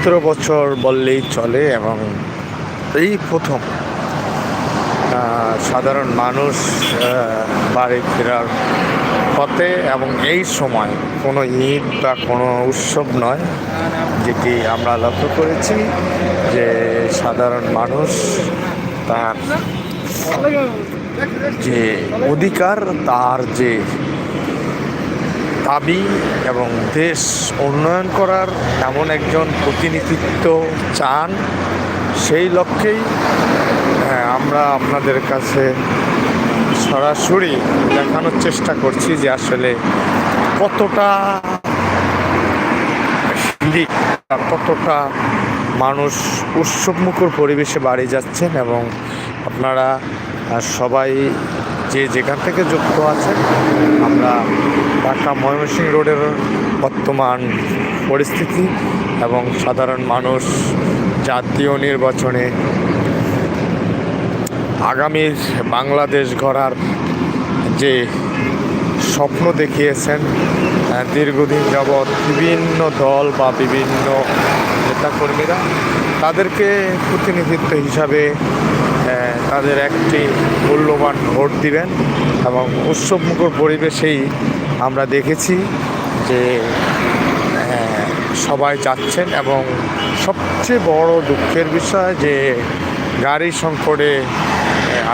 সতেরো বছর বললেই চলে এবং এই প্রথম সাধারণ মানুষ বাড়ি ফেরার পথে এবং এই সময় কোনো ঈদ বা কোনো উৎসব নয়, যেটি আমরা লক্ষ্য করেছি যে সাধারণ মানুষ তার যে অধিকার, তার যে দাবি এবং দেশ উন্নয়ন করার এমন একজন প্রতিনিধিত্ব চান সেই লক্ষ্যেই হ্যাঁ, আমরা আপনাদের কাছে সরাসরি দেখানোর চেষ্টা করছি যে আসলে কতটা আর কতটা মানুষ উৎসবমুখর পরিবেশে বাড়ি যাচ্ছেন এবং আপনারা সবাই যে যেখান থেকে যুক্ত আছেন আমরা ঢাকা ময়মনসিংহ রোডের বর্তমান পরিস্থিতি এবং সাধারণ মানুষ জাতীয় নির্বাচনে আগামীর বাংলাদেশ গড়ার যে স্বপ্ন দেখিয়েছেন দীর্ঘদিন যাবৎ বিভিন্ন দল বা বিভিন্ন নেতাকর্মীরা তাদেরকে প্রতিনিধিত্ব হিসাবে তাদের একটি মূল্যবান ভোট দিবেন এবং উৎসবমুখর পরিবেশেই আমরা দেখেছি যে সবাই যাচ্ছেন এবং সবচেয়ে বড় দুঃখের বিষয় যে, গাড়ি সংকটে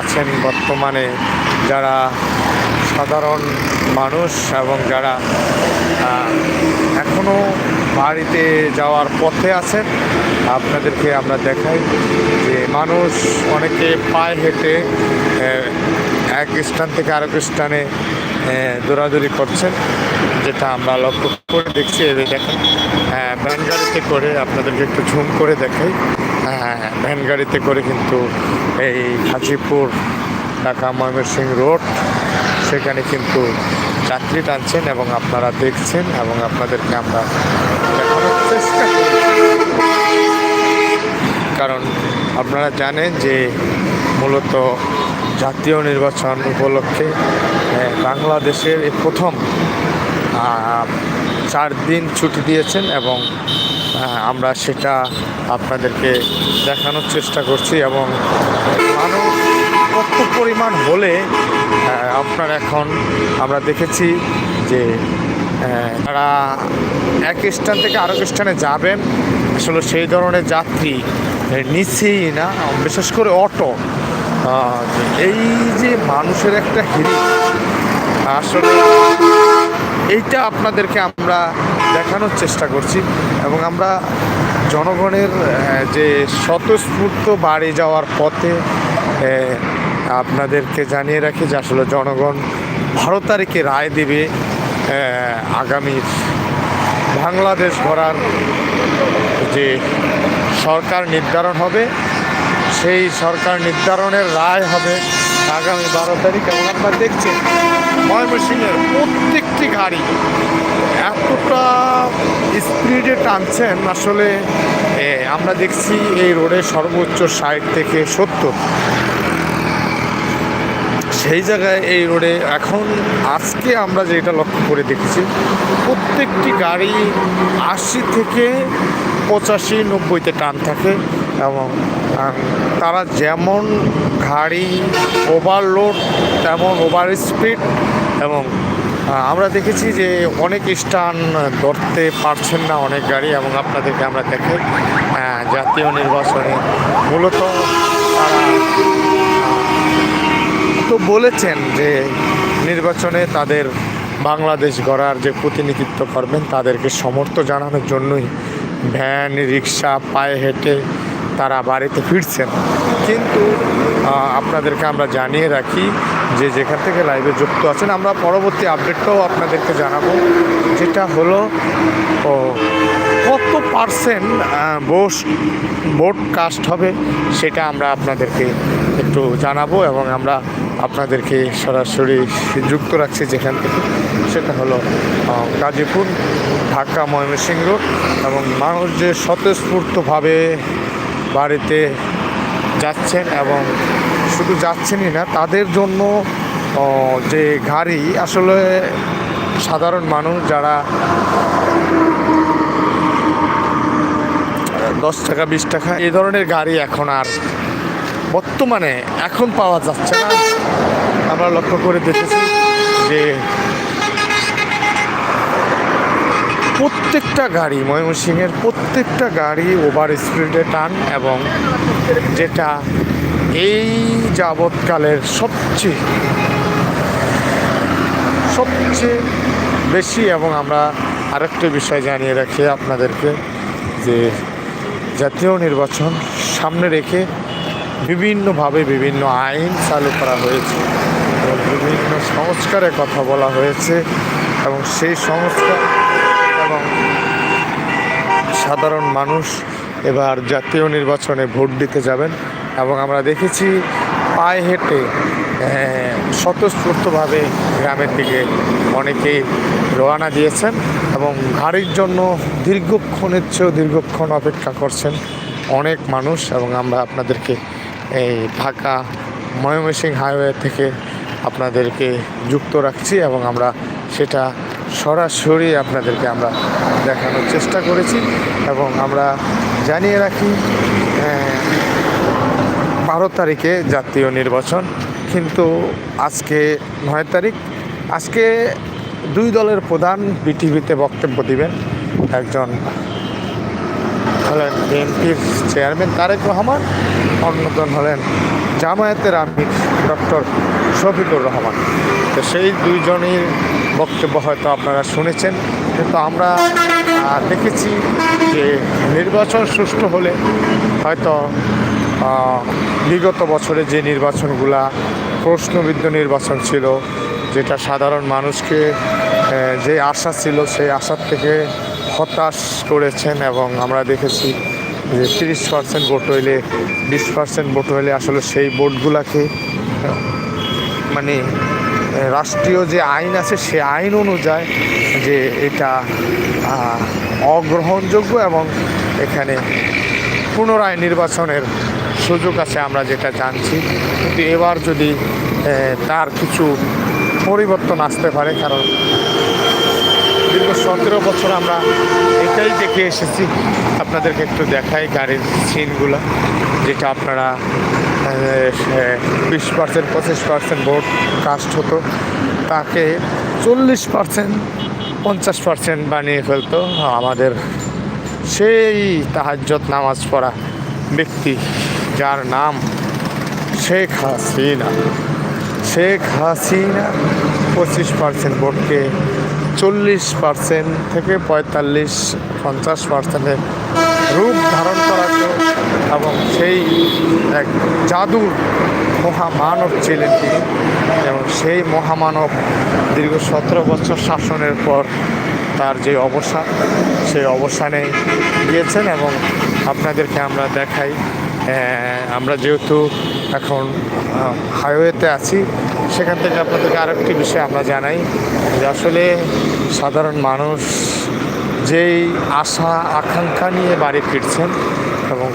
আছেন বর্তমানে যারা সাধারণ মানুষ এবং যারা এখনও বাড়িতে যাওয়ার পথে আছেন, আপনাদেরকে আমরা দেখাই যে, মানুষ অনেকে পায়ে হেঁটে এক স্থান থেকে আরেক স্থানে দৌড়াদৌড়ি করছেন, যেটা আমরা লক্ষ্য করে দেখছি। দেখেন ভ্যান গাড়িতে করে আপনাদেরকে একটু ঝুম করে দেখাই। হ্যাঁ ভ্যান গাড়িতে করে কিন্তু এই হাজিপুর ঢাকা ময়মনসিংহ রোড, সেখানে কিন্তু যাত্রী টানছেন এবং আপনারা দেখছেন এবং আপনাদেরকে আমরা দেখানোর চেষ্টা কারণ আপনারা জানেন যে মূলত জাতীয় নির্বাচন উপলক্ষে বাংলাদেশের প্রথম চার দিন ছুটি দিয়েছেন এবং আমরা সেটা আপনাদেরকে দেখানোর চেষ্টা করছি এবং মানুষ কত পরিমাণ হলে আপনার এখন আমরা দেখেছি যে তারা এক স্থান থেকে আরেক স্থানে যাবেন। আসলে সেই ধরনের যাত্রী নিচ্ছেই না, বিশেষ করে অটো। এই যে মানুষের একটা হিড়িক আসলে এইটা আপনাদেরকে আমরা দেখানোর চেষ্টা করছি এবং আমরা জনগণের যে স্বতঃস্ফূর্ত বাড়ি যাওয়ার পথে আপনাদেরকে জানিয়ে রাখি যে আসলে জনগণ বারো তারিখে রায় দেবে আগামী বাংলাদেশ গড়ার যে সরকার নির্ধারণ হবে, সেই সরকার নির্ধারণের রায় হবে আগামী বারো তারিখ এবং আপনারা দেখছেন ময়মনসিংহের প্রত্যেকটি গাড়ি এতটা স্পিডে টানছেন, আসলে আমরা দেখছি এই রোডে সর্বোচ্চ ষাট থেকে সত্তর। সেই জায়গায় এই রোডে এখন আজকে আমরা যেটা লক্ষ্য করে দেখেছি, প্রত্যেকটি গাড়ি আশি থেকে পঁচাশি, নব্বইতে টান থাকে এবং তারা যেমন গাড়ি ওভারলোড তেমন ওভার স্পিড এবং আমরা দেখেছি যে অনেক স্টান ধরতে পারছেন না অনেক গাড়ি এবং আপনাদেরকে আমরা দেখে জাতীয় নির্বাচনে মূলত তো বলেছেন যে নির্বাচনে তাদের বাংলাদেশ গড়ার যে প্রতিনিধিত্ব করবেন, তাদেরকে সমর্থ জানানোর জন্যই ভ্যান, রিক্সা, পায়ে হেঁটে তারা বাড়িতে ফিরছেন। কিন্তু আপনাদেরকে আমরা জানিয়ে রাখি যে যেখান থেকে লাইভে যুক্ত আছেন, আমরা পরবর্তী আপডেটটাও আপনাদেরকে জানাব, যেটা হলো, ও, কত পার্সেন্ট বোস ভোট কাস্ট হবে সেটা আমরা আপনাদেরকে একটু জানাব এবং আমরা আপনাদেরকে সরাসরি যুক্ত রাখছি যেখান থেকে। সেটা হলো গাজীপুর, ঢাকা, ময়মনসিংহ এবং মানুষ যে স্বতঃস্ফূর্তভাবে বাড়িতে যাচ্ছেন এবং শুধু যাচ্ছেনই না, তাদের জন্য যে গাড়ি, আসলে সাধারণ মানুষ যারা দশ টাকা, বিশ টাকা, এই ধরনের গাড়ি এখন আর বর্তমানে এখন পাওয়া যাচ্ছে না। আমরা লক্ষ্য করে দেখেছি যে প্রত্যেকটা গাড়ি, ময়মনসিংহের প্রত্যেকটা গাড়ি ওভার স্পিডে টান এবং যেটা এই যাবৎকালের সবচেয়ে সবচেয়ে বেশি এবং আমরা আরেকটা বিষয় জানিয়ে রাখি আপনাদেরকে যে জাতীয় নির্বাচন সামনে রেখে বিভিন্নভাবে বিভিন্ন আইন চালু করা হয়েছে এবং বিভিন্ন সংস্কারের কথা বলা হয়েছে এবং সেই সংস্কার সাধারণ মানুষ এবার জাতীয় নির্বাচনে ভোট দিতে যাবেন এবং আমরা দেখেছি পায়ে হেঁটে স্বতঃস্ফূর্তভাবে গ্রামের দিকে অনেকেই রওনা দিয়েছেন এবং গাড়ির জন্য দীর্ঘক্ষণের চেয়েও দীর্ঘক্ষণ অপেক্ষা করছেন অনেক মানুষ এবং আমরা আপনাদেরকে এই ঢাকা ময়মনসিংহ হাইওয়ে থেকে আপনাদেরকে যুক্ত রাখছি এবং আমরা সেটা সরাসরি আপনাদেরকে আমরা দেখানোর চেষ্টা করেছি এবং আমরা জানিয়ে রাখি বারো তারিখে জাতীয় নির্বাচন, কিন্তু আজকে নয় তারিখ। আজকে দুই দলের প্রধান বিটিভিতে বক্তব্য দিবেন একজন হলেন বিএনপির চেয়ারম্যান তারেক রহমান, অন্যজন হলেন জামায়াতের আমির ডক্টর শফিকুর রহমান। তো সেই দুইজনের বক্তব্য হয়তো আপনারা শুনেছেন, কিন্তু আমরা দেখেছি যে নির্বাচন সুষ্ঠু হলে হয়তো বিগত বছরে যে নির্বাচনগুলা প্রশ্নবিদ্ধ নির্বাচন ছিল, যেটা সাধারণ মানুষকে যে আশা ছিল সেই আশার থেকে হতাশ করেছেন এবং আমরা দেখেছি যে তিরিশ পার্সেন্ট ভোট হইলে, বিশ পার্সেন্ট ভোট হইলে আসলে সেই ভোটগুলাকে মানে রাষ্ট্রীয় যে আইন আছে, সে আইন অনুযায়ী যে এটা অগ্রহণযোগ্য এবং এখানে পুনরায় নির্বাচনের সুযোগ আছে আমরা যেটা জানছি। কিন্তু এবার যদি তার কিছু পরিবর্তন আসতে পারে, কারণ দীর্ঘ সতেরো বছর আমরা এটাই দেখে এসেছি। আপনাদেরকে একটু দেখাই গাড়ির সিনগুলো, যেটা আপনারা বিশ পার্সেন্ট পঁচিশ পার্সেন্ট ভোট কাস্ট হতো। তাকে চল্লিশ পার্সেন্ট পঞ্চাশ পার্সেন্ট বানিয়ে ফেলতো। আমাদের সেই তাহাজ্জত নামাজ পড়া ব্যক্তি, যার নাম শেখ হাসিনা। শেখ হাসিনা পঁচিশ পার্সেন্ট ভোটকে চল্লিশ পার্সেন্ট থেকে পঁয়তাল্লিশ, পঞ্চাশ পার্সেন্টের রূপ ধারণ করাতো এবং সেই এক জাদুর মহামানব ছিলেন তিনি এবং সেই মহামানব দীর্ঘ সতেরো বছর শাসনের পর তার যে অবসান, সেই অবসানে গিয়েছেন এবং আপনাদেরকে আমরা দেখাই। আমরা যেহেতু এখন হাইওয়েতে আছি, সেখান থেকে আপনাদেরকে আরেকটি বিষয় আমরা জানাই যে আসলে সাধারণ মানুষ যেই আশা, আকাঙ্ক্ষা নিয়ে বাড়ি ফিরছেন এবং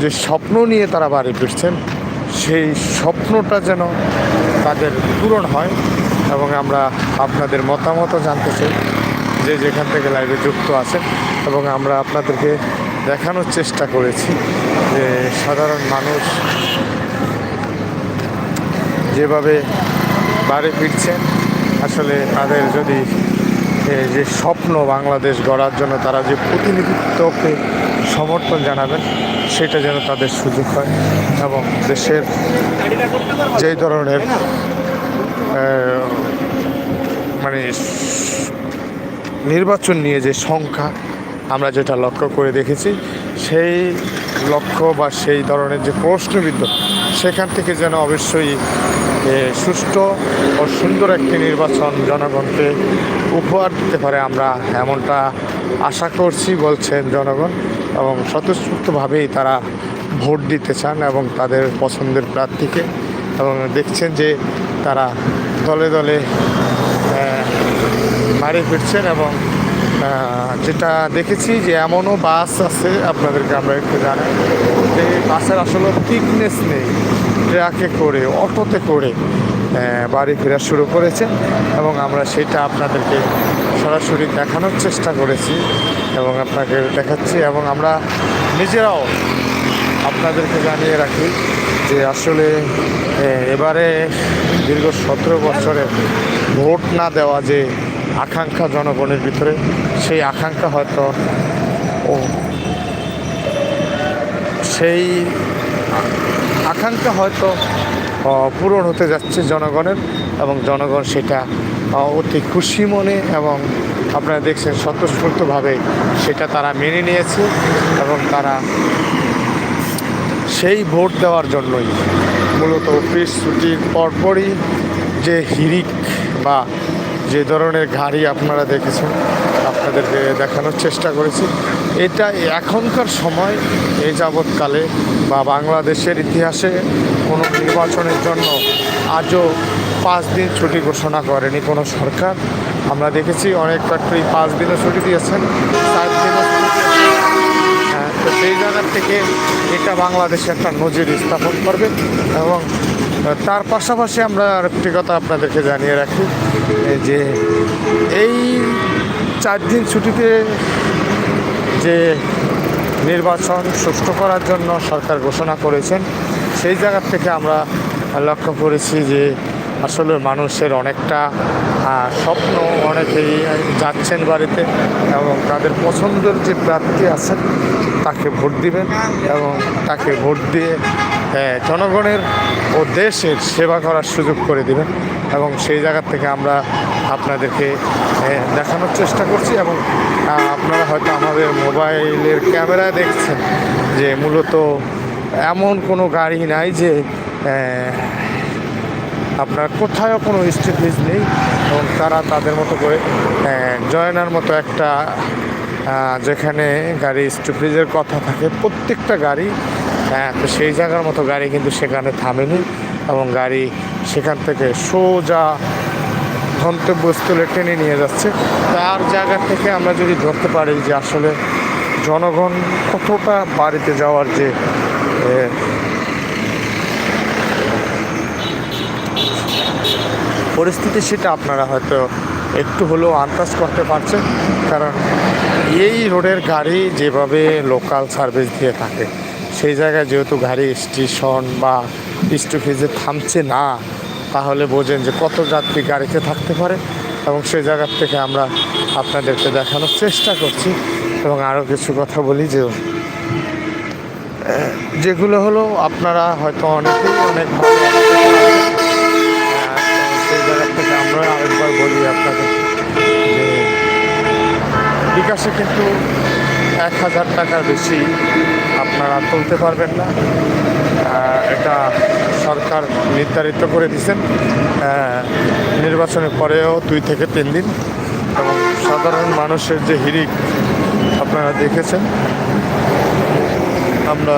যে স্বপ্ন নিয়ে তারা বাড়ি ফিরছেন, সেই স্বপ্নটা যেন তাদের পূরণ হয় এবং আমরা আপনাদের মতামতও জানতে চাই যে যেখান থেকে লাইভে যুক্ত আছেন এবং আমরা আপনাদেরকে দেখানোর চেষ্টা করেছি যে সাধারণ মানুষ যেভাবে বাড়ি ফিরছেন, আসলে তাদের যদি যে স্বপ্ন বাংলাদেশ গড়ার জন্য তারা যে প্রতিনিধিত্বকে সমর্থন জানাবেন, সেটা যেন তাদের সুযোগ হয় এবং দেশের যেই ধরনের মানে নির্বাচন নিয়ে যে সংখ্যা আমরা যেটা লক্ষ্য করে দেখেছি, সেই লক্ষ্য বা সেই ধরনের যে প্রশ্নবিদ্ধ, সেখান থেকে যেন অবশ্যই সুষ্ঠু ও সুন্দর একটি নির্বাচন জনগণকে উপহার দিতে পারে আমরা এমনটা আশা করছি বলছেন জনগণ এবং স্বতঃস্ফূর্তভাবেই তারা ভোট দিতে চান এবং তাদের পছন্দের প্রার্থীকে এবং দেখছেন যে তারা দলে দলে বাড়ি ফিরছেন এবং যেটা দেখেছি যে এমনও বাস আছে, আপনাদেরকে আমরা একটু জানাই। যে বাসের আসলে থিকনেস নেই। ট্রাকে করে, অটোতে করে বাড়ি ফেরা শুরু করেছে এবং আমরা সেটা আপনাদেরকে সরাসরি দেখানোর চেষ্টা করেছি এবং আপনাকে দেখাচ্ছি এবং আমরা নিজেরাও আপনাদেরকে জানিয়ে রাখি যে আসলে এবারে দীর্ঘ সতেরো বছরে ভোট না দেওয়া যে আকাঙ্ক্ষা জনগণের ভিতরে, সেই আকাঙ্ক্ষা হয়তো ও সেই আকাঙ্ক্ষা হয়তো পূরণ হতে যাচ্ছে জনগণের এবং জনগণ সেটা অতি খুশি মনে এবং আপনারা দেখছেন স্বতঃস্ফূর্তভাবে সেটা তারা মেনে নিয়েছে এবং তারা সেই ভোট দেওয়ার জন্যই মূলত অফিস ছুটির পরপরই যে হিরিক বা যে ধরনের গাড়ি আপনারা দেখেছেন, আপনাদেরকে দেখানোর চেষ্টা করেছি। এটা এখনকার সময় এই যাবৎকালে বা বাংলাদেশের ইতিহাসে কোনো নির্বাচনের জন্য আজও পাঁচ দিন ছুটি ঘোষণা করেনি কোনো সরকার। আমরা দেখেছি অনেক ফ্যাক্টরি পাঁচ দিনও ছুটি দিয়েছেন। চার দিনও হ্যাঁ, তো সেই জায়গার থেকে এটা বাংলাদেশে একটা নজির স্থাপন করবে এবং তার পাশাপাশি আমরা আরেকটি কথা আপনাদেরকে জানিয়ে রাখি যে এই চার দিন ছুটিতে যে নির্বাচন সুষ্ঠু করার জন্য সরকার ঘোষণা করেছেন, সেই জায়গার থেকে আমরা লক্ষ্য করেছি যে আসলে মানুষের অনেকটা স্বপ্ন অনেকেই যাচ্ছেন বাড়িতে এবং তাদের পছন্দের যে প্রার্থী আছেন তাকে ভোট দিবেন এবং তাকে ভোট দিয়ে জনগণের ও দেশের সেবা করার সুযোগ করে দিবেন এবং সেই জায়গা থেকে আমরা আপনাদেরকে দেখানোর চেষ্টা করছি এবং আপনারা হয়তো আমাদের মোবাইলের ক্যামেরায় দেখছেন যে মূলত এমন কোনো গাড়ি নাই যে আপনার কোথাও কোনো স্টপেজ নেই এবং তারা তাদের মতো করে জয়নার মতো একটা যেখানে গাড়ি স্টপেজের কথা থাকে, প্রত্যেকটা গাড়ি তো সেই জায়গার মতো গাড়ি কিন্তু সেখানে থামেনি এবং গাড়ি সেখান থেকে সোজা গন্তব্যস্থলে টেনে নিয়ে যাচ্ছে। তার জায়গা থেকে আমরা যদি ধরতে পারি যে আসলে জনগণ কতটা বাড়িতে যাওয়ার যে পরিস্থিতি সেটা আপনারা হয়তো একটু হলেও আন্দাজ করতে পারছেন। কারণ এই রোডের গাড়ি যেভাবে লোকাল সার্ভিস দিয়ে থাকে, সেই জায়গায় যেহেতু গাড়ি স্টেশন বা স্টপেজে থামছে না তাহলে বোঝেন যে কত যাত্রী গাড়িতে থাকতে পারে এবং সেই জায়গার থেকে আমরা আপনাদেরকে দেখানোর চেষ্টা করছি এবং আরও কিছু কথা বলি যে যেগুলো হলো আপনারা হয়তো অনেকেই অনেক সেই জায়গা থেকে আমরা আরেকবার বলি আপনাদের বিকাশে কিন্তু এক হাজার টাকার বেশি আপনারা তুলতে পারবেন না। এটা সরকার নির্ধারিত করে দিয়েছেন। নির্বাচনের পরেও দুই থেকে তিন দিন। এবং সাধারণ মানুষের যে হিরিক আপনারা দেখেছেন। আমরা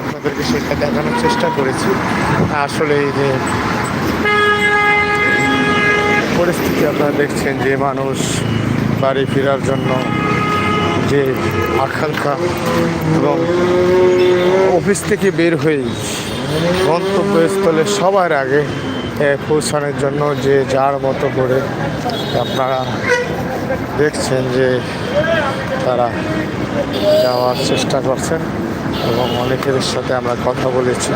আপনাদেরকে সেটা দেখানোর চেষ্টা করেছি। আসলে এই যে পরিস্থিতি আপনারা দেখছেন যে মানুষ বাড়ি ফেরার জন্য যে আকাঙ্ক্ষা এবং অফিস থেকে বের হয়েই গন্তব্যস্থলে সবার আগে পৌঁছানোর জন্য যে যার মতো করে আপনারা দেখছেন যে তারা যাওয়ার চেষ্টা করছেন। এবং অনেকের সাথে আমরা কথা বলেছি।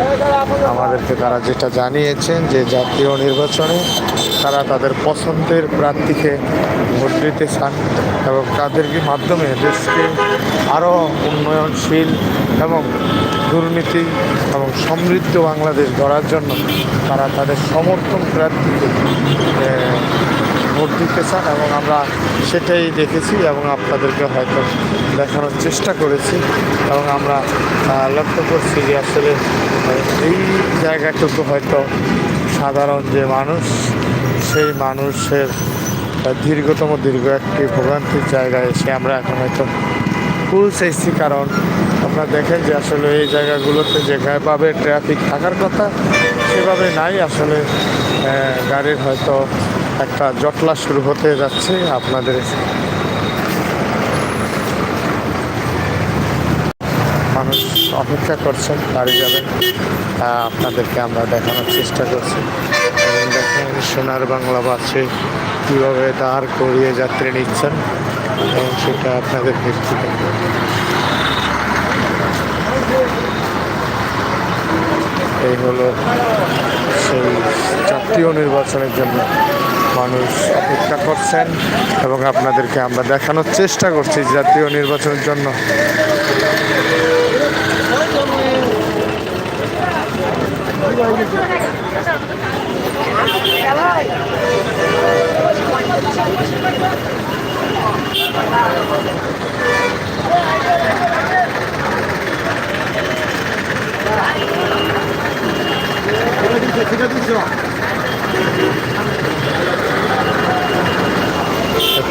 আমাদেরকে তারা যেটা জানিয়েছেন যে জাতীয় নির্বাচনে তারা তাদের পছন্দের প্রার্থীকে ভোট দিতে চান এবং তাদের মাধ্যমে দেশকে আরও উন্নয়নশীল এবং দুর্নীতি এবং সমৃদ্ধ বাংলাদেশ গড়ার জন্য তারা তাদের সমর্থন প্রার্থীকে ভোট দিতে চান এবং আমরা সেটাই দেখেছি এবং আপনাদেরকে হয়তো দেখানোর চেষ্টা করেছি এবং আমরা লক্ষ্য করছি যে আসলে এই জায়গাটুকু হয়তো সাধারণ যে মানুষ, সেই মানুষের দীর্ঘতম দীর্ঘ একটি ভোগান্তির জায়গায় এসে আমরা এখন হয়তো ফুল চাইছি কারণ আপনারা দেখেন যে আসলে এই জায়গাগুলোতে যেভাবে ট্রাফিক থাকার কথা, সেভাবে নাই। আসলে গাড়ির হয়তো একটা জটলা শুরু হতে যাচ্ছে আপনাদের। মানুষ অপেক্ষা করছেন বাড়ি যাবেন আপনাদেরকে আমরা দেখানোর চেষ্টা করছি। এবং দেখেন সোনার বাংলা বাসে কীভাবে দাঁড় করিয়ে যাত্রী নিচ্ছেন। এবং সেটা আপনাদের দেখতে এই হলো সেই জাতীয় নির্বাচনের জন্য। মানুষ অপেক্ষা করছেন এবং আপনাদেরকে আমরা দেখানোর চেষ্টা করছি জাতীয় নির্বাচনের জন্য।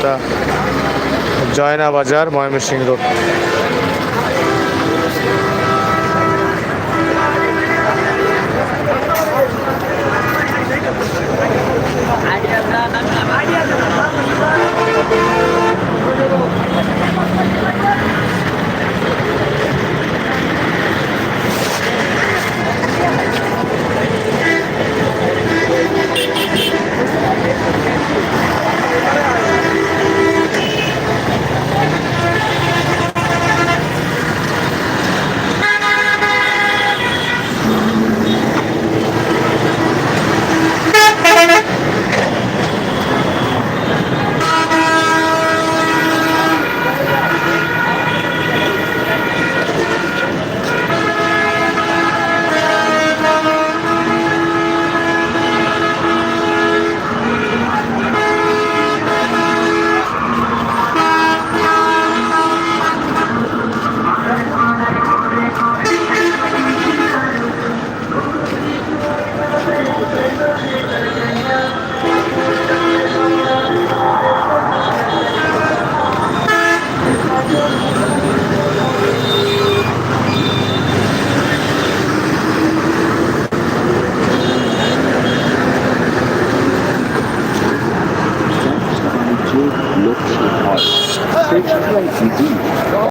এটা জয়না বাজার ময়মনসিংহ রোড লক্ষ্য হয়